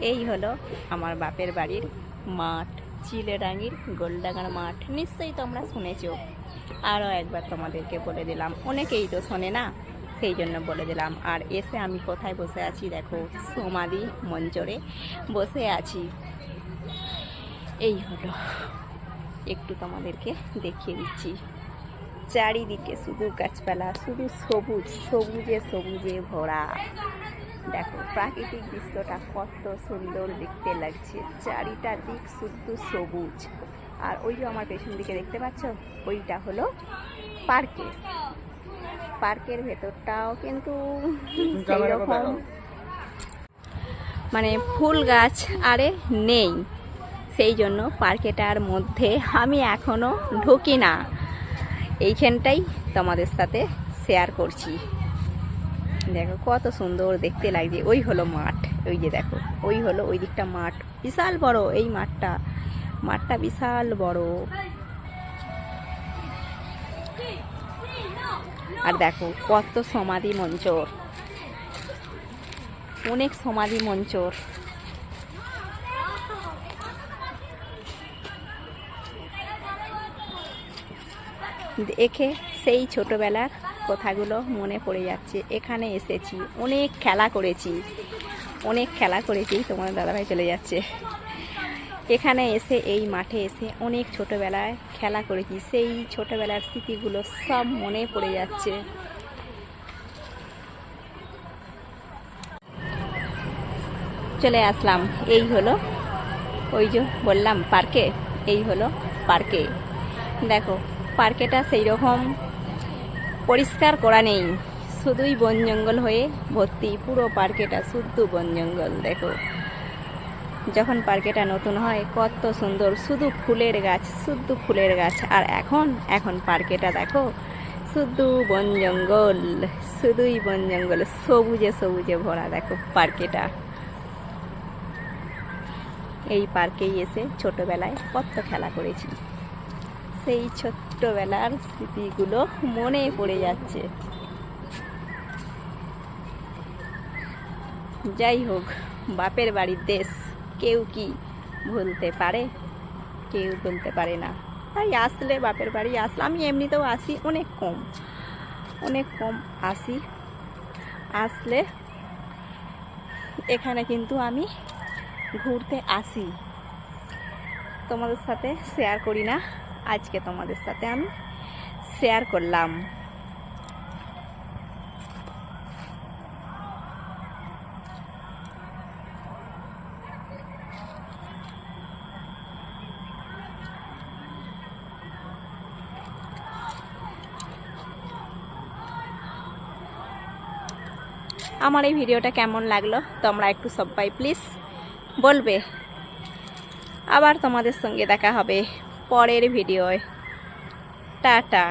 এই হলো আমার বাপের বাড়ির মাঠ, চিলেডাঙ্গির গোলডাঙ্গার মাঠ। নিশ্চয়ই তোমরা শুনেছ। আরও একবার তোমাদেরকে বলে দিলাম, অনেকেই তো শোনে না, সেই জন্য বলে দিলাম। আর এসে আমি কোথায় বসে আছি দেখো সমাধি মঞ্চরে বসে আছি। এই হলো, একটু তোমাদেরকে দেখিয়ে দিচ্ছি। চারিদিকে শুধু গাছপালা, শুধু সবুজ, সবুজে সবুজে ভরা। দেখো প্রাকৃতিক দৃশ্যটা কত সুন্দর দেখতে লাগছে। চারিটা দিক শুধু সবুজ। আর ওই যে আমার পেছন দিকে দেখতে পাচ্ছ ওইটা হলো পার্কে পার্কের ভেতরটাও কিন্তু সেই রকম। মানে ফুল গাছ আরে নেই। সেই জন্য পার্কেটার মধ্যে আমি এখনও ঢুকি না। এইখানটাই তোমাদের সাথে শেয়ার করছি। দেখো কত সুন্দর দেখতে লাগছে। ওই হলো মাঠ, ওই যে দেখো, ওই হলো ওই দিকটা মাঠ। বিশাল বড় এই মাঠটা মাঠটা বিশাল বড়। আর দেখো কত সমাধি মঞ্চর, অনেক সমাধি মঞ্চর। দেখে সেই ছোটবেলার কথাগুলো মনে পড়ে যাচ্ছে। এখানে এসেছি। অনেক খেলা করেছি। অনেক খেলা করেছি। তোমার দাদাভাই চলে যাচ্ছে। এখানে এসে, এই মাঠে এসে অনেক ছোটবেলায় খেলা করেছি। সেই ছোটবেলার স্মৃতিগুলো সব মনে পড়ে যাচ্ছে। চলে আসলাম। এই হলো, ওই যে বললাম, পার্কে। এই হলো পার্কে। দেখো, পার্কেটা সেই রকম পরিষ্কার করা নেই। শুধুই বন জঙ্গল হয়ে ভর্তি পুরো পার্কেটা, শুদ্ধ বন জঙ্গল, দেখো। যখন পার্কেটা নতুন হয়, কত সুন্দর, শুধু ফুলের গাছ, শুদ্ধ ফুলের গাছ। আর এখন এখন পার্কেটা দেখো শুধু বন জঙ্গল, শুধুই বন জঙ্গল, সবুজে সবুজে ভরা, দেখো পার্কেটা। এই পার্কেই এসে ছোটবেলায় কত খেলা করেছি। সেই ছোট্টবেলার স্মৃতিগুলো মনে পড়ে যাচ্ছে। যাই হোক, বাপের বাড়ির দেশ কেউ কি ভুলতে পারে? কেউ ভুলতে পারে না। তাই আসলে বাপের বাড়ি আসলে, আমি এমনিতেও আসি অনেক কম অনেক কম আসি। আসলে এখানে কিন্তু আমি ঘুরতে আসি। তোমাদের সাথে শেয়ার করি না। আজকে তোমাদের সাথে আমি শেয়ার করলাম। আমার এই ভিডিওটা কেমন লাগল তোমরা একটু সবাই প্লিজ বলবে। আবার তোমাদের সঙ্গে দেখা হবে। পরের ভিডিওয়। টাটা।